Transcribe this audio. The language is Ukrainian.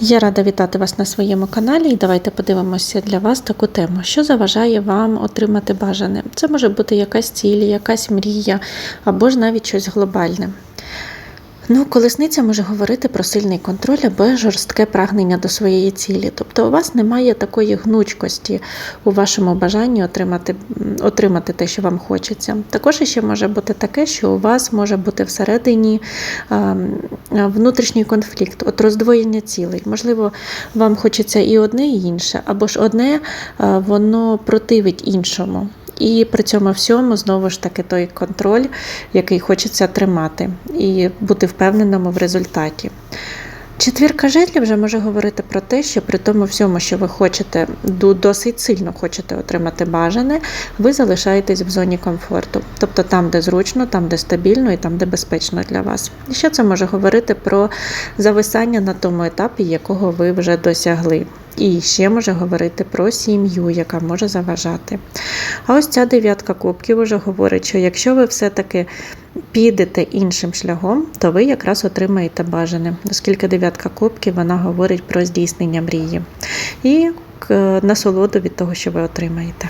Я рада вітати вас на своєму каналі і давайте подивимося для вас таку тему. Що заважає вам отримати бажане? Це може бути якась ціль, якась мрія або ж навіть щось глобальне. Ну, колесниця може говорити про сильний контроль або жорстке прагнення до своєї цілі. Тобто у вас немає такої гнучкості у вашому бажанні отримати, отримати те, що вам хочеться. Також ще може бути таке, що у вас може бути всередині ем, внутрішній конфлікт, от роздвоєння цілей. Можливо, вам хочеться і одне, і інше, або ж одне е, воно противить іншому. І при цьому всьому знову ж таки той контроль, який хочеться тримати, і бути впевненому в результаті. Четвірка жезлів вже може говорити про те, що при тому всьому, що ви хочете, досить сильно хочете отримати бажане, ви залишаєтесь в зоні комфорту. Тобто там, де зручно, там, де стабільно і там, де безпечно для вас. І ще це може говорити про зависання на тому етапі, якого ви вже досягли. І ще може говорити про сім'ю, яка може заважати. А ось ця дев'ятка кубків уже говорить, що якщо ви все-таки підете іншим шляхом, то ви якраз отримаєте бажане, оскільки дев'ятка кубків вона говорить про здійснення мрії і к- насолоду від того, що ви отримаєте.